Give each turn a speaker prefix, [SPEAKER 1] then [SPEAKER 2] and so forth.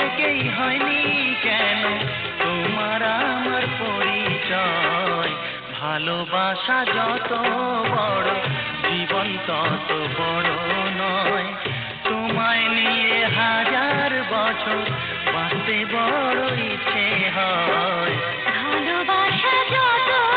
[SPEAKER 1] থেকেই হয়নি কেন? তোমার আমার পরিচয়, ভালোবাসা যত বড়, জীবন তত বড় নয়। তোমায় নিয়ে হাজার বছর বাঁচতে বড় ইচ্ছে হয়। ভালোবাসা যত